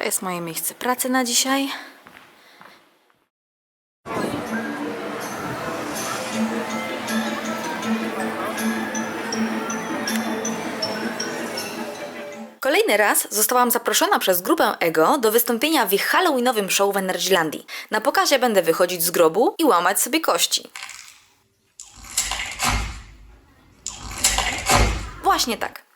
To jest moje miejsce pracy na dzisiaj. Kolejny raz zostałam zaproszona przez grupę EGO do wystąpienia w ich halloweenowym show w Energylandii. Na pokazie będę wychodzić z grobu i łamać sobie kości. Właśnie tak.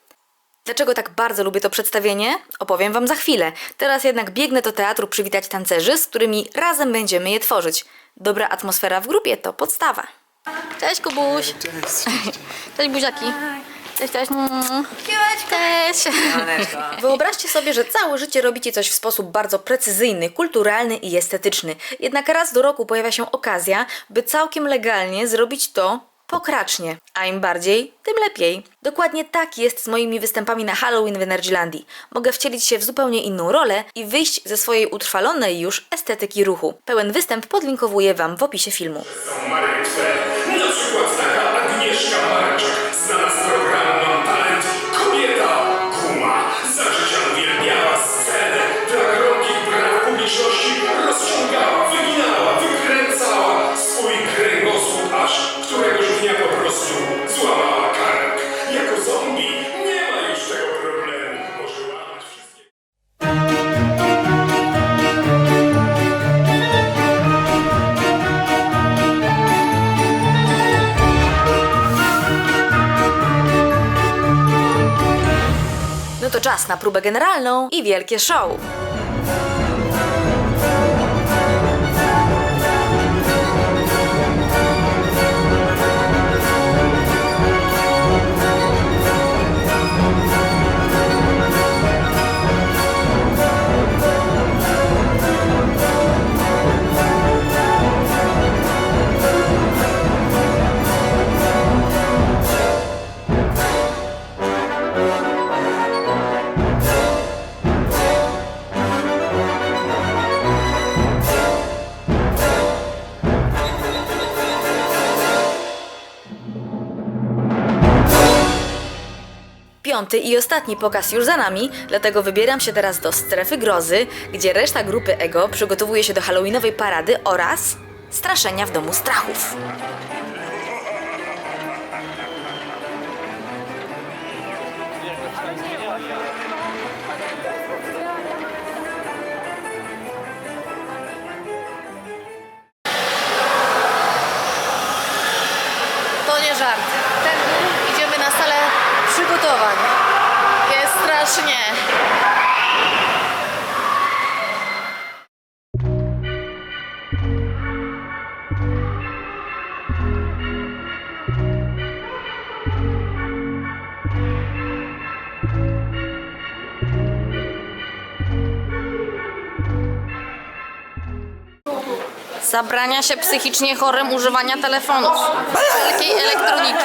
Dlaczego tak bardzo lubię to przedstawienie? Opowiem Wam za chwilę. Teraz jednak biegnę do teatru przywitać tancerzy, z którymi razem będziemy je tworzyć. Dobra atmosfera w grupie to podstawa. Cześć Kubuś! Cześć. Cześć buziaki! Cześć, cześć! Mm. Cześć! Wyobraźcie sobie, że całe życie robicie coś w sposób bardzo precyzyjny, kulturalny i estetyczny. Jednak raz do roku pojawia się okazja, by całkiem legalnie zrobić to pokracznie. A im bardziej, tym lepiej. Dokładnie tak jest z moimi występami na Halloween w Energylandii. Mogę wcielić się w zupełnie inną rolę i wyjść ze swojej utrwalonej już estetyki ruchu. Pełen występ podlinkowuję Wam w opisie filmu. Na przykład taka Agnieszka Marczak, znana z programu No to czas na próbę generalną i wielkie show. Piąty i ostatni pokaz już za nami, dlatego wybieram się teraz do strefy grozy, gdzie reszta grupy EGO przygotowuje się do halloweenowej parady oraz straszenia w domu strachów. To nie żart. Ten idziemy na salę przygotowań. Jest strasznie. Zabrania się psychicznie chorym używania telefonów. Wszelkiej elektroniki.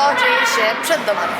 Co dzieje się przed domami.